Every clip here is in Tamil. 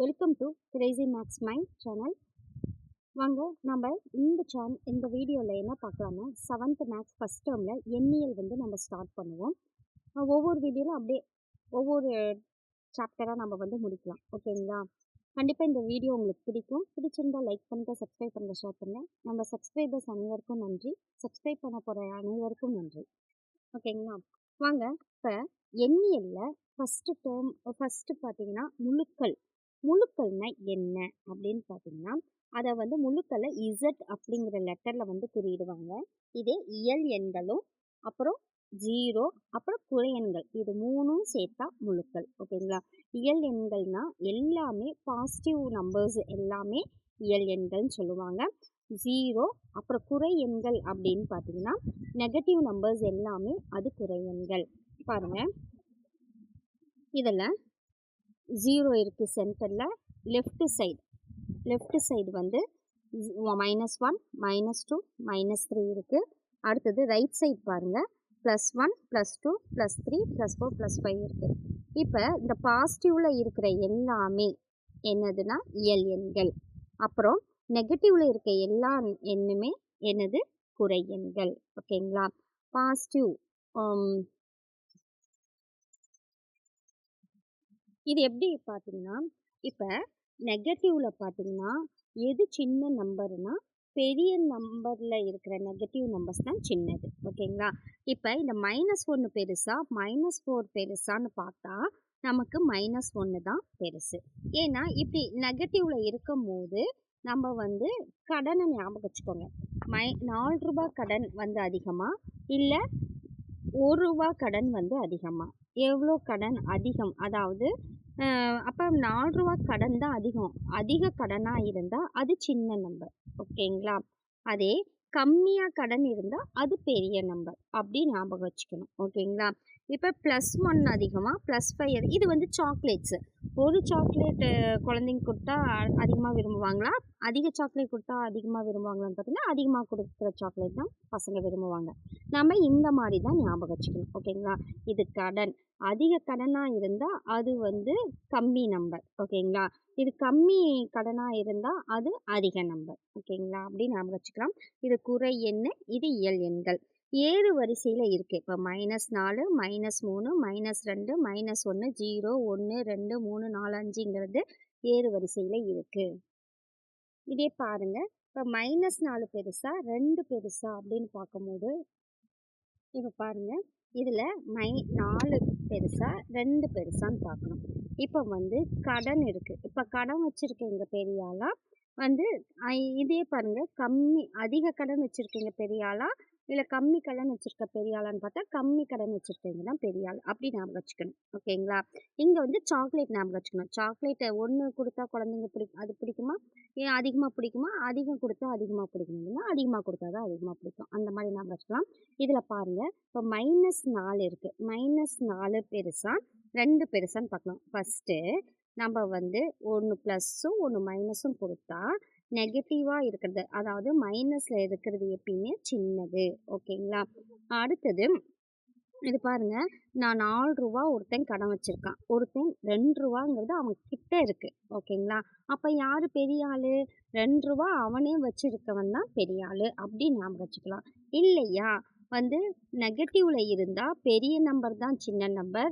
Welcome to crazy maths mind channel வாங்க நம்ம இந்த சேன் இந்த வீடியோவில் என்ன பார்க்கலாம்னா செவன்த் மேக்ஸ் ஃபஸ்ட் டேர்மில் எண்ணியல் வந்து நம்ம ஸ்டார்ட் பண்ணுவோம். ஒவ்வொரு வீடியோவில் அப்படியே ஒவ்வொரு சாப்டராக நம்ம வந்து முடிக்கலாம். ஓகேங்களா கண்டிப்பாக இந்த வீடியோ உங்களுக்கு பிடிக்கும். பிடிச்சிருந்தா லைக் பண்ணுங்கள் சப்ஸ்கிரைப் பண்ணுங்கள் ஷேர் பண்ணுங்கள் நம்ம சப்ஸ்கிரைபர்ஸ் அனைவருக்கும் நன்றி. சப்ஸ்கிரைப் பண்ண போகிற அனைவருக்கும் நன்றி. ஓகேங்களா வாங்க இப்போ எண்ணியலில் ஃபஸ்ட்டு டேர்ம் ஃபஸ்ட்டு பார்த்தீங்கன்னா முழுக்கள். முழுக்கள்னா என்ன அப்படின்னு பார்த்தீங்கன்னா அதை வந்து முழுக்களை இசட் அப்படிங்கிற லெட்டரில் வந்து குறியிடுவாங்க. இதே இயல் எண்களும் அப்புறம் ஜீரோ அப்புறம் குறை எண்கள். இது மூணும் சேர்த்தா முழுக்கள். ஓகேங்களா? இயல் எண்கள்னால் எல்லாமே பாசிட்டிவ் நம்பர்ஸ் எல்லாமே இயல் எண்கள்னு சொல்லுவாங்க. ஜீரோ அப்புறம் குறை எண்கள் அப்படின்னு பார்த்தீங்கன்னா நெகட்டிவ் நம்பர்ஸ் எல்லாமே அது குறை எண்கள். பாருங்கள் இதில் ஜீரோ இருக்குது சென்டரில் லெஃப்ட் சைடு லெஃப்ட் சைடு வந்து minus one minus two minus three இருக்குது அடுத்தது ரைட் சைட் பாருங்கள் plus one plus two plus three plus four plus five இருக்குது இப்போ இந்த பாசிட்டிவில் இருக்கிற எல்லாமே என்னதுன்னா இயல் எண்கள். அப்புறம் நெகட்டிவில் இருக்க எல்லா எண்ணுமே என்னது? குறை எண்கள். ஓகேங்களா பாசிட்டிவ் இது எப்படி பார்த்தீங்கன்னா இப்போ நெகட்டிவில் பார்த்தீங்கன்னா எது சின்ன நம்பர்னால் பெரிய நம்பரில் இருக்கிற நெகட்டிவ் நம்பர்ஸ் தான் சின்னது. ஓகேங்களா இப்போ இந்த மைனஸ் ஒன்று பெருசாக மைனஸ் ஃபோர் பெருசான்னு பார்த்தா நமக்கு மைனஸ் ஒன்று தான் பெருசு. ஏன்னா இப்படி நெகட்டிவில் இருக்கும் போது நம்ம வந்து கடனை ஞாபகம் வச்சுக்கோங்க. மை நாலு ரூபா கடன் வந்து அதிகமாக இல்லை ஒரு ரூபா கடன் வந்து அதிகமாக எவ்வளோ கடன் அதிகம்? அதாவது அப்போ நால்ரூவா கடன் தான் அதிகம். அதிக கடனாக இருந்தால் அது சின்ன நம்பர். ஓகேங்களா? அதே கம்மியாக கடன் இருந்தால் அது பெரிய நம்பர். அப்படி ஞாபகம் வச்சுக்கணும். ஓகேங்களா? இப்போ ப்ளஸ் ஒன் அதிகமாக ப்ளஸ் ஃபைவ் இது வந்து சாக்லேட்ஸு ஒரு சாக்லேட்டு குழந்தைங்க கொடுத்தா அதிகமாக விரும்புவாங்களா? அதிக சாக்லேட் கொடுத்தா அதிகமாக விரும்புவாங்களான்னு பார்த்தீங்கன்னா அதிகமாக கொடுக்குற சாக்லேட் தான் பசங்க விரும்புவாங்க. நம்ம இந்த மாதிரி தான் ஞாபகம் வச்சுக்கணும் ஓகேங்களா? இது கடன். அதிக கடனாக இருந்தால் அது வந்து கம்மி நம்பர் ஓகேங்களா? இது கம்மி கடனாக இருந்தால் அது அதிக நம்பர் ஓகேங்களா? அப்படி ஞாபகம் வச்சுக்கலாம். இது குறை எண்ணு இது இயல் எண்கள். ஏழு வரிசையில் இருக்குது இப்போ மைனஸ் நாலு மைனஸ் மூணு மைனஸ் ரெண்டு மைனஸ் ஒன்று ஜீரோ ஒன்று ரெண்டு மூணு நாலு அஞ்சுங்கிறது ஏழு வரிசையில் இருக்குது இதே பாருங்கள் இப்போ மைனஸ் நாலு பெருசா ரெண்டு பெருசா அப்படின்னு பார்க்கும்போது இப்போ பாருங்கள் இதில் மை நாலு பெருசா ரெண்டு பெருசான்னு பார்க்கணும். இப்போ வந்து கடன் இருக்குது இப்போ கடன் வச்சுருக்கீங்க பெரியாலாம் வந்து இதே பாருங்கள் கம்மி அதிக கடன் வச்சுருக்கீங்க பெரியாலாம் இல்லை கம்மி கடன் வச்சுருக்க பெரிய ஆளான்னு பார்த்தா கம்மி கடன் வச்சுருக்கீங்க தான் பெரிய ஆள் அப்படி ஞாபகம் வச்சுக்கணும். ஓகேங்களா? இங்கே வந்து சாக்லேட் ஞாபகம் வச்சுக்கணும். சாக்லேட்டை ஒன்று கொடுத்தா குழந்தைங்க பிடிக்கும் அது பிடிக்குமா? ஏன் அதிகமாக பிடிக்குமா? அதிகம் கொடுத்தா அதிகமாக பிடிக்கும் இல்லைன்னா அதிகமாக கொடுத்தா தான் அதிகமாக பிடிக்கும். அந்த மாதிரி ஞாபகம் வச்சுக்கலாம். இதில் பாருங்கள் இப்போ மைனஸ் நாலு இருக்குது மைனஸ் நாலு பெருசாக ரெண்டு பெருசான்னு பார்க்கலாம். ஃபஸ்ட்டு நம்ம வந்து ஒன்று ப்ளஸ்ஸும் ஒன்று மைனஸும் கொடுத்தா நெகட்டிவாக இருக்கிறது. அதாவது மைனஸில் இருக்கிறது எப்பயுமே சின்னது. ஓகேங்களா? அடுத்தது இது பாருங்க. நான் நாலு ரூபா ஒருத்தன் கடன் வச்சுருக்கான். ஒருத்தன் ரெண்டு ரூபாங்கிறது அவன் கிட்ட இருக்குது ஓகேங்களா? அப்போ யார் பெரிய ஆள்? ரெண்டு ரூபா அவனே வச்சுருக்கவன் தான் பெரிய ஆள். அப்படி ஞாபகம் வச்சுக்கலாம். இல்லையா? வந்து நெகட்டிவில் இருந்தால் பெரிய நம்பர் தான் சின்ன நம்பர்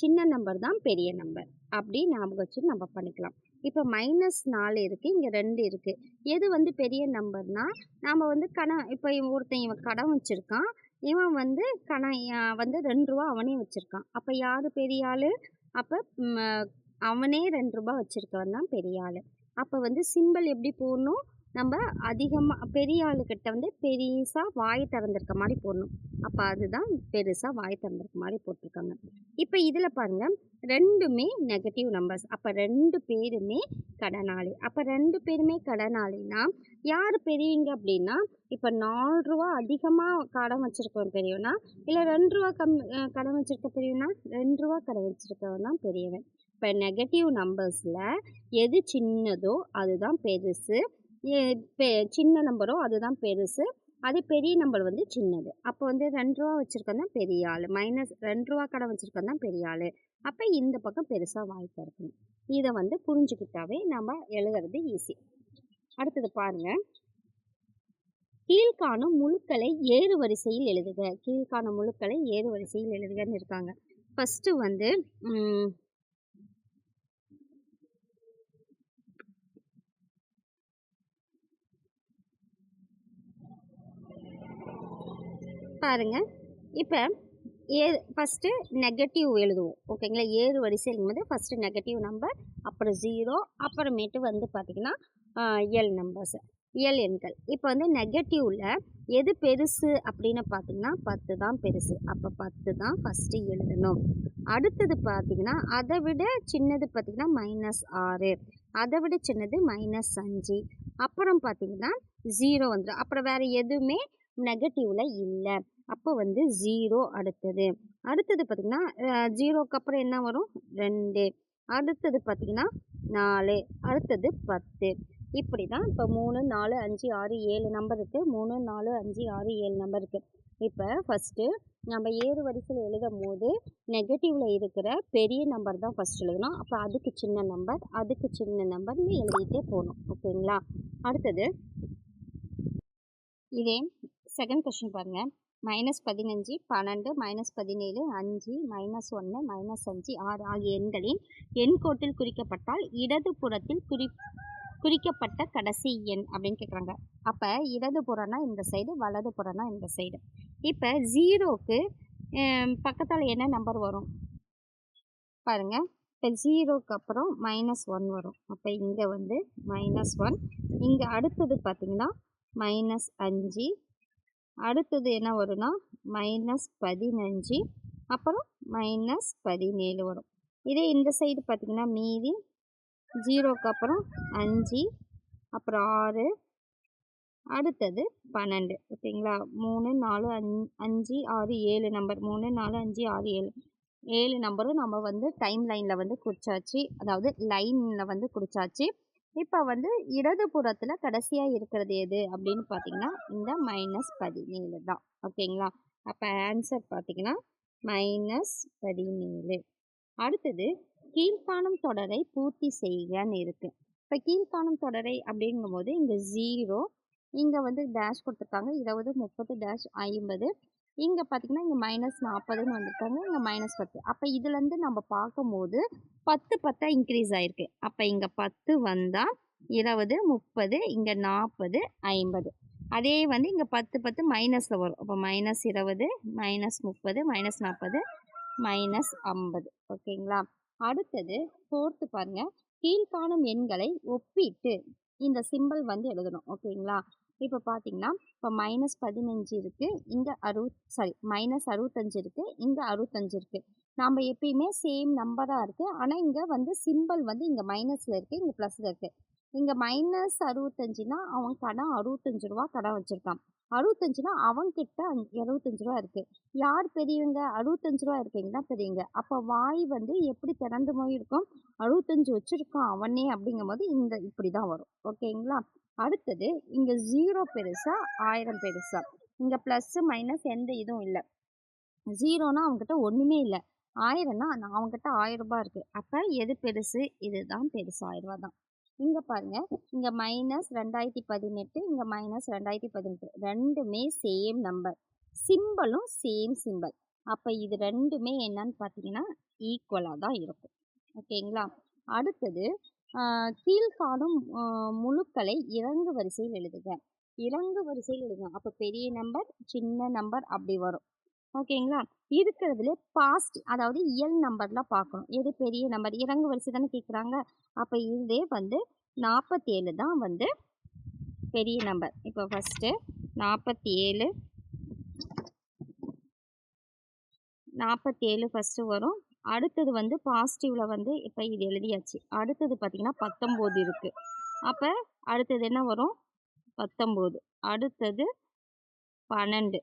சின்ன நம்பர் தான் பெரிய நம்பர் அப்படி ஞாபகம் வச்சு நம்ம பண்ணிக்கலாம். இப்போ மைனஸ் நாலு இருக்குது இங்கே ரெண்டு இருக்குது எது வந்து பெரிய நம்பர்னால் நாம் வந்து கடன் இப்போ ஒருத்தன் இவன் கடன் வச்சுருக்கான். இவன் வந்து கடன் வந்து ரெண்டு ரூபா அவனே வச்சுருக்கான். அப்போ யார் பெரிய ஆள்? அப்போ அவனே ரெண்டு ரூபா வச்சுருக்கவன் தான் பெரிய ஆள். அப்போ வந்து சிம்பிள் எப்படி போடணும்? நம்ம அதிகமாக பெரிய ஆளுக்கிட்ட வந்து பெருசாக வாய் திறந்திருக்க மாதிரி போடணும். அப்போ அதுதான் பெருசாக வாய் திறந்திருக்க மாதிரி போட்டிருக்காங்க. இப்போ இதில் பாருங்கள் ரெண்டுமே நெகட்டிவ் நம்பர்ஸ் அப்போ ரெண்டு பேருமே கடனாளி. அப்போ ரெண்டு பேருமே கடனாளினா யார் பெரியவங்க அப்படின்னா இப்போ நாலு ரூபா அதிகமாக கடன் வச்சுருக்கவன் பெரியவனா? இல்லை ரெண்டு ரூபா கம் கடன் வச்சுருக்க பெரியவனா? ரெண்டு ரூபா கடன் வச்சுருக்கவன் தான் பெரியவன். இப்போ நெகட்டிவ் நம்பர்ஸில் எது சின்னதோ அதுதான் பெருசு. சின்ன நம்பரோ அதுதான் பெருசு. அதே பெரிய நம்பர் வந்து சின்னது. அப்போ வந்து ரெண்டு ரூபா வச்சுருக்கோம் தான் பெரிய ஆள். மைனஸ் ரெண்டு ரூபா கடை வச்சுருக்கோம் தான் பெரிய ஆள். அப்போ இந்த பக்கம் பெருசாக வாய்ப்பு இருக்கும் இதை வந்து புரிஞ்சுக்கிட்டாவே நம்ம எழுதுறது ஈஸி அடுத்தது பாருங்கள் கீழ்காணும் முழுக்களை ஏறு வரிசையில் எழுதுக. கீழ்காணும் முழுக்களை ஏறு வரிசையில் எழுதுகன்னு இருக்காங்க. ஃபஸ்ட்டு வந்து பாருங்கள் இப்போ ஏ ஃபஸ்ட்டு நெகட்டிவ் எழுதுவோம். ஓகேங்களா ஏழு வரிசை எழுதும்போது ஃபஸ்ட்டு நெகட்டிவ் நம்பர் அப்புறம் ஜீரோ அப்புறமேட்டு வந்து பார்த்திங்கன்னா எல் நம்பர்ஸ் எல் எண்கள். இப்போ வந்து நெகட்டிவில் எது பெருசு அப்படின்னு பார்த்திங்கன்னா பத்து தான் பெருசு. அப்போ பத்து தான் ஃபஸ்ட்டு எழுதணும். அடுத்தது பார்த்திங்கன்னா அதை விட சின்னது பார்த்தீங்கன்னா மைனஸ் ஆறு. அதை விட சின்னது மைனஸ் அஞ்சு. அப்புறம் பார்த்தீங்கன்னா ஜீரோ வந்துடும் அப்புறம் வேறு எதுவுமே நெகட்டிவில் இல்லை. அப்போ வந்து ஜீரோ அடுத்தது. அடுத்தது பார்த்திங்கன்னா ஜீரோக்கு அப்புறம் என்ன வரும்? ரெண்டு. அடுத்தது பார்த்திங்கன்னா நாலு. அடுத்தது பத்து. இப்படி தான் இப்போ மூணு நாலு அஞ்சு ஆறு ஏழு நம்பர் இருக்குது மூணு நாலு அஞ்சு ஆறு ஏழு நம்பர் இருக்குது இப்போ ஃபஸ்ட்டு நம்ம ஏறு வரிசையில் எழுதும் போது நெகட்டிவில் இருக்கிற பெரிய நம்பர் தான் ஃபஸ்ட் எழுதணும். அப்போ அதுக்கு சின்ன நம்பர் அதுக்கு சின்ன நம்பர்னு எழுதிட்டே போகணும். ஓகேங்களா? அடுத்தது இதே செகண்ட் கொஷின் பாருங்கள் மைனஸ் பதினஞ்சு பன்னெண்டு மைனஸ் பதினேழு அஞ்சு மைனஸ் ஒன்று மைனஸ் அஞ்சு ஆறு ஆகிய எண்களின் எண் கோட்டில் குறிக்கப்பட்டால் இடது புறத்தில் குறி குறிக்கப்பட்ட கடைசி எண் அப்படின்னு கேட்குறாங்க. அப்போ இடது புறம்னா இந்த சைடு வலது புறம்னா இந்த சைடு இப்போ ஜீரோக்கு பக்கத்தால் என்ன நம்பர் வரும்? பாருங்கள் இப்போ ஜீரோக்கு அப்புறம் மைனஸ் ஒன் வரும். அப்போ இங்கே வந்து மைனஸ் ஒன் இங்கே அடுத்தது பார்த்திங்கன்னா மைனஸ் அஞ்சு அடுத்தது என்ன வரும்னா மைனஸ் பதினஞ்சு அப்புறம் மைனஸ் பதினேழு வரும். இதே இந்த சைடு பார்த்திங்கன்னா மீதி ஜீரோக்கு அப்புறம் அஞ்சு அப்புறம் ஆறு அடுத்தது பன்னெண்டு. ஓகேங்களா? மூணு நாலு அஞ் அஞ்சு ஆறு ஏழு நம்பர் மூணு நாலு அஞ்சு ஆறு ஏழு. ஏழு நம்பரும் நம்ம வந்து டைம் லைனில் வந்து குறிச்சாச்சு அதாவது லைனில் வந்து குறிச்சாச்சு இப்போ வந்து இடது புறத்தில் கடைசியாக இருக்கிறது எது அப்படின்னு பார்த்தீங்கன்னா இந்த மைனஸ் பதினேழு தான். ஓகேங்களா? அப்போ ஆன்சர் பார்த்தீங்கன்னா மைனஸ் பதினேழு. அடுத்தது கீழ்காணும் தொடரை பூர்த்தி செய்கன்னு இருக்குது இப்போ கீழ்காணும் தொடரை அப்படிங்கும்போது இங்கே ஜீரோ இங்கே வந்து டேஷ் கொடுத்துருக்காங்க. இருபது முப்பது டேஷ் ஐம்பது இங்கே பார்த்தீங்கன்னா இங்கே மைனஸ் நாற்பதுன்னு வந்திருக்காங்க. இங்கே மைனஸ் பத்து. அப்போ இதுலேருந்து நம்ம பார்க்கும்போது பத்து பத்தாக இன்க்ரீஸ் ஆகிருக்கு அப்போ இங்கே பத்து வந்தால் இருபது முப்பது இங்கே நாற்பது ஐம்பது. அதே வந்து இங்கே பத்து பத்து மைனஸில் வரும். அப்போ மைனஸ் இருபது மைனஸ் முப்பது மைனஸ் நாற்பது மைனஸ் ஐம்பது. ஓகேங்களா? அடுத்தது ஃபோர்த்து பாருங்கள் கீழ்காணும் எண்களை ஒப்பிட்டு இந்த சிம்பிள் வந்து எழுதணும். ஓகேங்களா? இப்போ பார்த்தீங்கன்னா இப்போ மைனஸ் பதினஞ்சு இருக்குது இங்கே அறுபத் சாரி மைனஸ் அறுபத்தஞ்சு இருக்குது இங்கே அறுபத்தஞ்சு இருக்குது நாம் எப்பயுமே சேம் நம்பராக இருக்குது ஆனால் இங்கே வந்து சிம்பிள் வந்து இங்கே மைனஸில் இருக்குது இங்கே ப்ளஸில் இருக்குது இங்கே மைனஸ் அறுபத்தஞ்சுனா அவன் கடன் அறுபத்தஞ்சு ரூபா கடன் வச்சுருக்கான். அறுபத்தஞ்சுனா அவன்கிட்ட இருபத்தஞ்சு ரூபா இருக்குது யார் பெரியவங்க? அறுபத்தஞ்சு ரூபா இருக்கீங்க தான் பெரியவங்க. அப்போ வாய் வந்து எப்படி திறந்து போய் இருக்கும்? அறுபத்தஞ்சு வச்சுருக்கான் அவனே அப்படிங்கும்போது இந்த இப்படி தான் வரும். ஓகேங்களா? அடுத்தது இங்கே ஜீரோ பெருசா ஆயிரம் பெருசா. இங்கே ப்ளஸ்ஸு மைனஸ் எந்த இதுவும் இல்லை. ஜீரோனா அவங்ககிட்ட ஒன்றுமே இல்லை. ஆயிரம்னா நான் அவங்ககிட்ட ஆயிரம் ரூபாய் இருக்குது அப்போ எது பெருசு? இதுதான் பெருசு. ஆயிரம் ரூபா தான் இங்கே பாருங்க. இங்கே மைனஸ் ரெண்டாயிரத்தி பதினெட்டு இங்கே மைனஸ் ரெண்டாயிரத்தி பதினெட்டு. ரெண்டுமே சேம் நம்பர் சிம்பலும் சேம் சிம்பல் அப்போ இது ரெண்டுமே என்னன்னு பார்த்தீங்கன்னா ஈக்குவலாக தான் இருக்கும். ஓகேங்களா அடுத்தது கீழ்காணும் முழுக்களை இறங்கு வரிசையில் எழுதுக. இறங்கு வரிசையில் எழுதுங்க. அப்போ பெரிய நம்பர் சின்ன நம்பர் அப்படி வரும். ஓகேங்களா இருக்கிறதுல பாஸ்ட் அதாவது இயல் நம்பர்லாம் பார்க்கணும். எது பெரிய நம்பர் இறங்கு வரிசை தானே கேட்குறாங்க. அப்போ இதே வந்து நாற்பத்தேழு தான் வந்து பெரிய நம்பர் இப்போ ஃபஸ்ட்டு நாற்பத்தி ஏழு நாற்பத்தேழு ஃபஸ்ட்டு வரும். அடுத்தது வந்து பாசிட்டிவில் வந்து இப்போ இது எழுதியாச்சு. அடுத்தது பார்த்திங்கன்னா பத்தொம்போது இருக்குது அப்போ அடுத்தது என்ன வரும்? பத்தொம்போது. அடுத்தது பன்னெண்டு.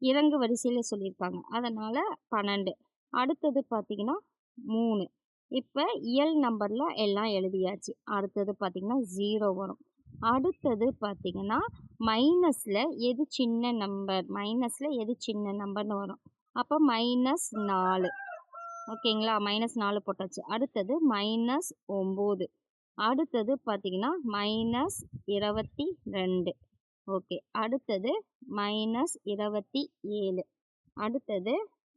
இறங்கு வரிசையில் சொல்லியிருக்காங்க. அதனால் பன்னெண்டு. அடுத்தது பார்த்திங்கன்னா மூணு. இப்போ இயல் நம்பரில் எல்லாம் எழுதியாச்சு. அடுத்தது பார்த்திங்கன்னா ஜீரோ வரும். அடுத்தது பார்த்திங்கன்னா மைனஸில் எது சின்ன நம்பர் மைனஸில் எது சின்ன நம்பர்னு வரும். அப்போ மைனஸ் நாலு. ஓகேங்களா? மைனஸ் நாலு போட்டாச்சு. அடுத்தது மைனஸ் ஒம்பது. அடுத்தது பார்த்திங்கன்னா மைனஸ் இருபத்தி ரெண்டு. ஓகே அடுத்தது மைனஸ் இருபத்தி ஏழு. அடுத்தது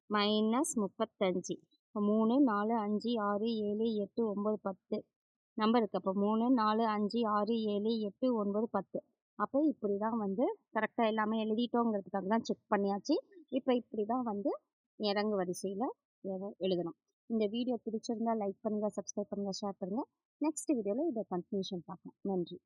மைனஸ் முப்பத்தஞ்சு. மூணு நாலு அஞ்சு ஆறு ஏழு எட்டு ஒம்பது பத்து. நம்பர் இருக்குது அப்போ மூணு நாலு அஞ்சு ஆறு ஏழு எட்டு ஒன்பது பத்து. அப்போ இப்படி தான் வந்து கரெக்டாக எல்லாமே எழுதிட்டோங்கிறதுக்காக தான் செக் பண்ணியாச்சு. இப்போ இப்படி தான் வந்து இறங்கு வரிசையில் எழுதணும். இந்த வீடியோ பிடிச்சிருந்தா லைக் பண்ணுங்கள் சப்ஸ்கிரைப் பண்ணுங்கள் ஷேர் பண்ணுங்கள் நெக்ஸ்ட் வீடியோவில் இதை கன்ஃபியூஷன் பார்க்கலாம். நன்றி.